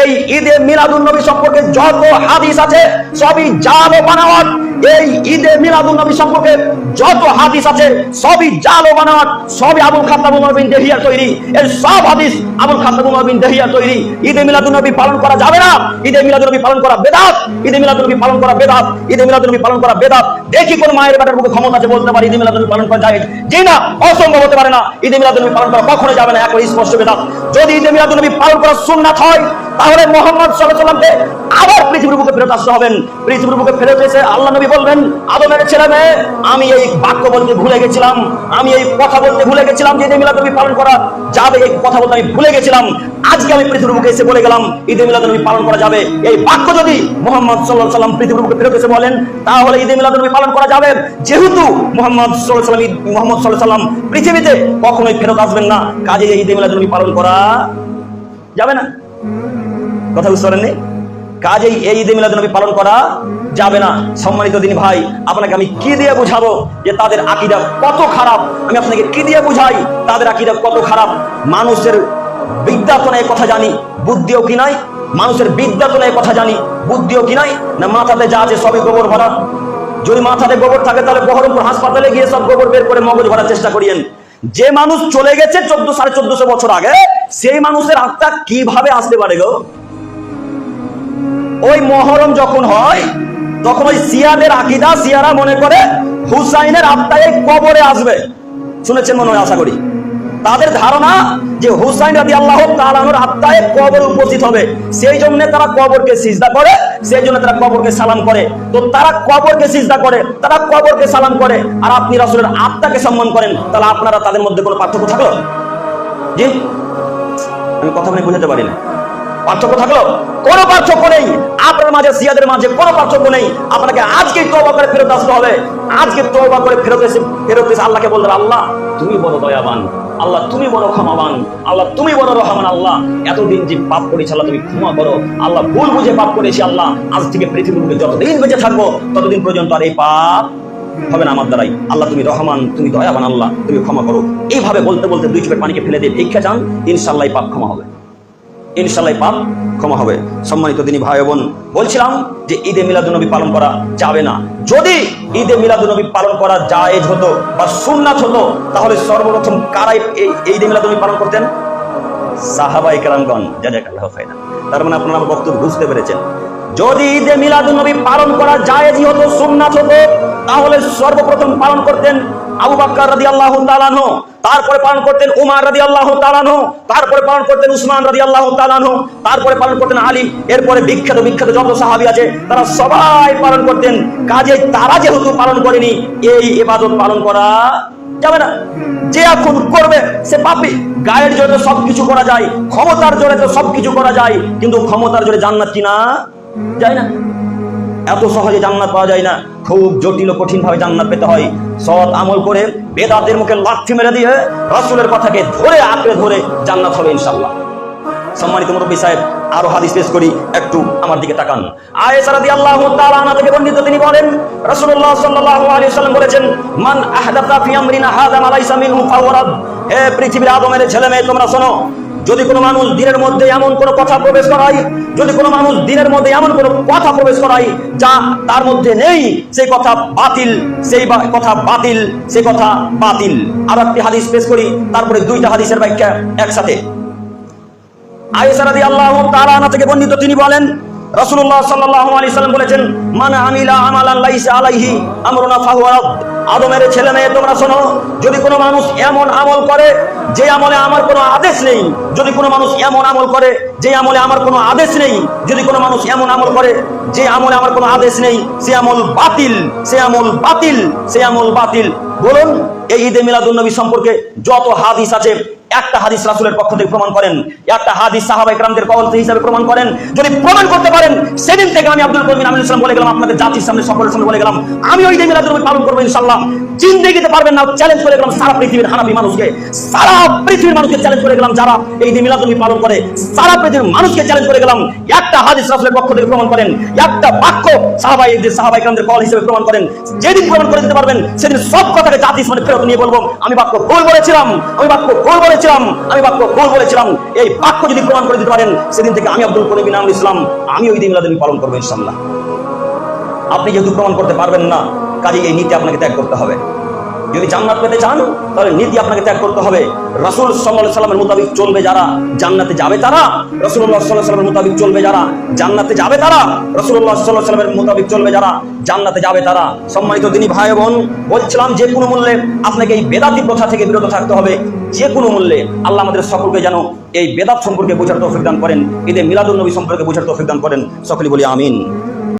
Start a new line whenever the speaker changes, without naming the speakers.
এই ঈদে মিলাদুন নবী সম্পর্কে যত হাদিস আছে, সবই জাল ও বানাওয়াট এই ঈদে মিলাদুন নবী সম্পর্কে যত হাদিস আছে, সবই জাল ও বানাওয়াট সবই আবুল খাতাব উমর বিন দেহিয়ার তৈরি। এই সব হাদিস আবুল খাতাব উমর বিন দেহিয়ার তৈরি। ঈদে মিলাদুন নবী পালন করা যাবে না। ঈদে মিলাদুন নবী পালন করা বেদাত। ঈদে মিলাদুন নবী পালন করা বেদাত। ঈদে মিলাদুন নবী পালন করা বেদাত। দেখি কোন মায়ের বেটার মুখে ক্ষমতা আছে বলতে পারে, ঈদে মিলাদুন নবী পালন করা যায়। জি না, অসম্ভব হতে পারে না। ঈদে মিলাদুন নবী পালন করা কখনো যাবে না, একবার স্পষ্ট বেদাত। যদি ঈদে মিলাদুন নবী পালন করা সুন্নাত হয় তাহলে মোহাম্মদ সাল্লামকে আবার পৃথিবীর বুকে ফেরত আসতে হবেন পৃথিবীর বুকে ফেরত এসে আল্লাহ নবী বলবেন, আদমের ছেলে মেয়ে আমি এই বাক্য বলতে ভুলে গেছিলাম, আমি এই কথা বলতে ভুলে গেছিলাম যে মিলাদ নবী পালন করা যাবে, এই কথা বলতে আমি ভুলে গেছিলাম। আজকে আমি পৃথিবীর বুকে এসে বলে গেলাম, ঈদে মিলাদ নবী পালন করা যাবে। এই বাক্য যদি মোহাম্মদ সাল্লাহ সাল্লাম পৃথিবীর বুকে ফেরত এসে বলেন, তাহলে ঈদে মিলাদ নবী পালন করা যাবে। যেহেতু মোহাম্মদ সাল্লাহ সাল্লাম মোহাম্মদ আলাইহি সাল্লাম পৃথিবীতে কখনোই ফেরত আসবেন না কাজে ঈদে মিলাদ নবী পালন করা যাবে না। কথা বুঝতে পারেননি? কাজেই এই ঈদে মিলাদ নবী পালন করা যাবে না। সম্মানিত দিন ভাই, আপনাকে আমি কি দিয়ে বুঝাবো যে তাদের আকিদা কত খারাপ? আমি আপনাকে কি দিয়ে বুঝাই? তাদের আকিদা কত খারাপ? মানুষের বিদ্যা তো নাই কথা জানি, বুদ্ধিও কি নাই? মানুষের বিদ্যা তো নাই কথা জানি, বুদ্ধিও কি নাই? না মাথাতে যা আছে সবই গোবর ভরা? যদি মাথাতে গোবর থাকে, তাহলে বহরমপুর হাসপাতালে গিয়ে সব গোবর বের করে মগজ ভরার চেষ্টা করিয়েন। যে মানুষ চলে গেছে চোদ্দ, সাড়ে চোদ্দশো বছর আগে, সেই মানুষের আত্মা কীভাবে আসতে পারে গো? ওই মহরম যখন হয়, তখন ওই সিয়াদের আকিদা, সিয়ারা মনে করে হুসাইনের আত্মায় কবরে আসবে। শুনেছেন মনে হয়, আশা করি? তাদের ধারণা যে হুসাইন রাদি আল্লাহ তালানোর আত্মায় কবর উপস্থিত হবে। সেই জন্য তারা কবরকে সিজদা করে, সেই জন্য তারা কবরকে সালাম করে। তো তারা কবরকে সিজদা করে, তারা কবরকে সালাম করে। আর আপনি রাসূলের আত্মাকে সম্মান করেন, তাহলে আপনারা তাদের মধ্যে কোনো পার্থক্য থাকল? জি? আমি কথা বলে বুঝাতে পারি না। পার্থক্য থাকল? কোনো পার্থক্য নেই। আপনার মাঝে, সিয়াদের মাঝে কোনো পার্থক্য নেই। আপনাকে আজকে তওবা করে ফেরত আসতে হবে। আজকে তওবা করে ফেরত এসে ফেরত এসে আল্লাহকে বলতে আল্লাহ, তুমি বড় দয়াবান। আল্লাহ, তুমি বড় ক্ষমাবান। আল্লাহ, তুমি বড় রহমান আল্লাহ। এতদিন যে পাপ করেছি, আল্লাহ, তুমি ক্ষমা করো। আল্লাহ, ভুল বুঝে পাপ করেছি, আল্লাহ। আজ থেকে পৃথিবীর যতদিন বেঁচে থাকব, ততদিন পর্যন্ত আর এই পাপ হবে না আমার দ্বারাই। আল্লাহ, তুমি রহমান, তুমি দয়াবান আল্লাহ। তুমি ক্ষমা করো। এইভাবে বলতে বলতে দুই চোখের পানিকে ফেলে দিয়ে ভিক্ষা চান ইনশাল্লাহ পাপ ক্ষমা হবে। ইনশাল্লাহ পাপ ক্ষমা হবে। সম্মানিত তিনি ভাই বোন, বলছিলাম যে ঈদে মিলাদুনবী পালন করা যাবে না। যদি ঈদে মিলাদুনবী পালন করা জায়েজ হতো বা সুন্নাত হতো, তাহলে সর্বপ্রথম কারাই এই ঈদে মিলাদুনবী পালন করতেন? সাহাবাই কেরামগণ আল্লাহ খায়না তার মানে আপনারা আমার বক্তব্য বুঝতে পেরেছেন। যদি ঈদে মিলাদুনবী পালন করা জায়েজই হতো, সুন্নাত হতো, তাহলে সর্বপ্রথম পালন করতেন আবু বাক্কার রাদিয়াল্লাহু তাআলা আনহু, তারপরে পালন করতেন উমার রাদিয়াল্লাহু তাআলা আনহু, তারপরে পালন করতেন উসমান রাদিয়াল্লাহু তাআলা আনহু, তারপরে পালন করতেন আলী, এরপরে বিখ্যাত বিখ্যাত যত সাহাবী আছে, তারা সবাই পালন করতেন। কাজে তারা যেহেতু পালন করেনি, এই ইবাদত পালন করা যাবে না। যে এখন করবে, সে পাপি। গায়ের জোরে সবকিছু করা যায়, ক্ষমতার জোরে তো সবকিছু করা যায়, কিন্তু ক্ষমতার জোরে জান্নাত কিনা যায় না। এত সহজে জান্নাত পাওয়া যায় না। খুব জটিল ও কঠিন ভাবে জান্নাত পেতে হয়। সৎ আমল করে বেদাতের মুখে লাঠি মেরে দিয়ে রাসূলের কথাকে ধরে আঁকড়ে ধরে জান্নাত হবে ইনশাআল্লাহ। সম্মানিত মুরব্বী সাহেব, আরও হাদিস পেশ করি, একটু আমার দিকে তাকান। আয়েশা রাদিয়াল্লাহু তাআলা আনহা থেকে বর্ণিত তিনি বলেন, রাসূলুল্লাহ সাল্লাল্লাহু আলাইহি ওয়াসাল্লাম বলেছেন, মান আহদাথা ফি আমরিনা, হাযা মা লাইসা মিনহু, ফাহুয়া রাদ হে পৃথিবীর আদমের ছেলে মেয়ে তোমরা শোনো যদি কোনো মানুষ দিনের মধ্যে এমন কোনো কথা প্রবেশ করায়, যদি কোনো মানুষ দিনের মধ্যে এমন কোনো কথা প্রবেশ করায় যা তার মধ্যে নেই, সেই কথা বাতিল, সেই কথা বাতিল, সেই কথা বাতিল। আর একটি হাদিস পেশ করি, তারপরে দুইটা হাদিসের ব্যাখ্যা একসাথে। আয়েশা রাদিয়াল্লাহু তাআলা আনহা থেকে বর্ণিত তিনি বলেন রসুল্লাহ সাল্লাল্লাহু আলাইহি সাল্লাম বলেছেন, মান আমিলা আমালান লাইসা আলাইহি আমরুনা ফাহুয়া রাদ। আদমের ছেলে মেয়ে, তোমরা শোনো, যদি কোনো মানুষ এমন আমল করে, যে আমলে আমার কোনো আদেশ নেই, যদি কোনো মানুষ এমন আমল করে, যে আমলে আমার কোনো আদেশ নেই, যদি কোনো মানুষ এমন আমল করে, যে আমলে আমার কোনো আদেশ নেই, সে আমল বাতিল, সে আমল বাতিল, সে আমল বাতিল। বলুন, এই ঈদে মিলাদুন নবী সম্পর্কে যত হাদিস আছে একটা হাদিস রাসূলের পক্ষ থেকে প্রমাণ করেন, একটা হাদিস সাহাবা ইকরামদের কওল হিসাবে প্রমাণ করেন। যদি প্রমাণ করতে পারেন, সেদিন থেকে আমি আব্দুল করিম আমিনুল ইসলাম বলে গেলাম, আপনাদের জাতির সামনে, সকলের সামনে বলে গেলাম, আমি ওই দিন মিলাদুল পালন করব ইনশাআল্লাহ। জিন্দেগিতে পারবেন না চ্যালেঞ্জ করে গেলাম সারা পৃথিবীর হানাফি মানুষকে। সারা পৃথিবীর মানুষকে চ্যালেঞ্জ করে গেলাম, যারা এই দিন মিলাদুল পালন করে, সারা পৃথিবীর মানুষকে চ্যালেঞ্জ করে গেলাম। একটা হাদিস রাসূলের পক্ষ থেকে প্রমাণ করেন, একটা বাক্য সাহাবাই এই সাহাবা ইকরামদের কওল হিসেবে প্রমাণ করেন। যেদিন প্রমাণ করে দিতে পারবেন, সেদিন সব কথাকে জাতির সামনে ফেরত নিয়ে বলব। আমি বাক্য ভুল বলেছিলাম, আমি বাক্য ভুল বলেছিলাম বলেছিলাম, আমি বাক্য ভুল বলেছিলাম। এই বাক্য যদি প্রমাণ করে দিতে পারেন, সেদিন থেকে আমি আব্দুল করিম ইনামুল ইসলাম, আমি ওই দিন মিলাদুল পালন করব ইনশাল্লাহ আপনি যেহেতু প্রমাণ করতে পারবেন না কাজে এই নীতি আপনাকে ত্যাগ করতে হবে। যদি জান্নাত পেতে চান, তাহলে নীতি আপনাকে ত্যাগ করতে হবে। রাসূল আলাইহি সাল্লামের মোতাবেক চলবে যারা, জান্নাতে যাবে তারা। রাসূলুল্লাহ সাল্লাল্লাহু আলাইহি সাল্লামের মোতাবেক চলবে যারা, জান্নাতে যাবে তারা। রাসূলুল্লাহ সাল্লাল্লাহু আলাইহি সাল্লামের মোতাবেক চলবে যারা, জান্নাতে যাবে তারা। সম্মানিত দিনী ভাই বোন, বলছিলাম যে কোনো মূল্যে আপনাকে এই বেদাতি প্রথা থেকে বিরত থাকতে হবে। যে কোনো মূল্যে আল্লাহ আমাদের সকলকে যেন এই বেদাত সম্পর্কে বোঝার তৌফিক দান করেন। ঈদে মিলাদুন নবী সম্পর্কে বোঝার তৌফিক দান করেন। সকলে বলি আমিন।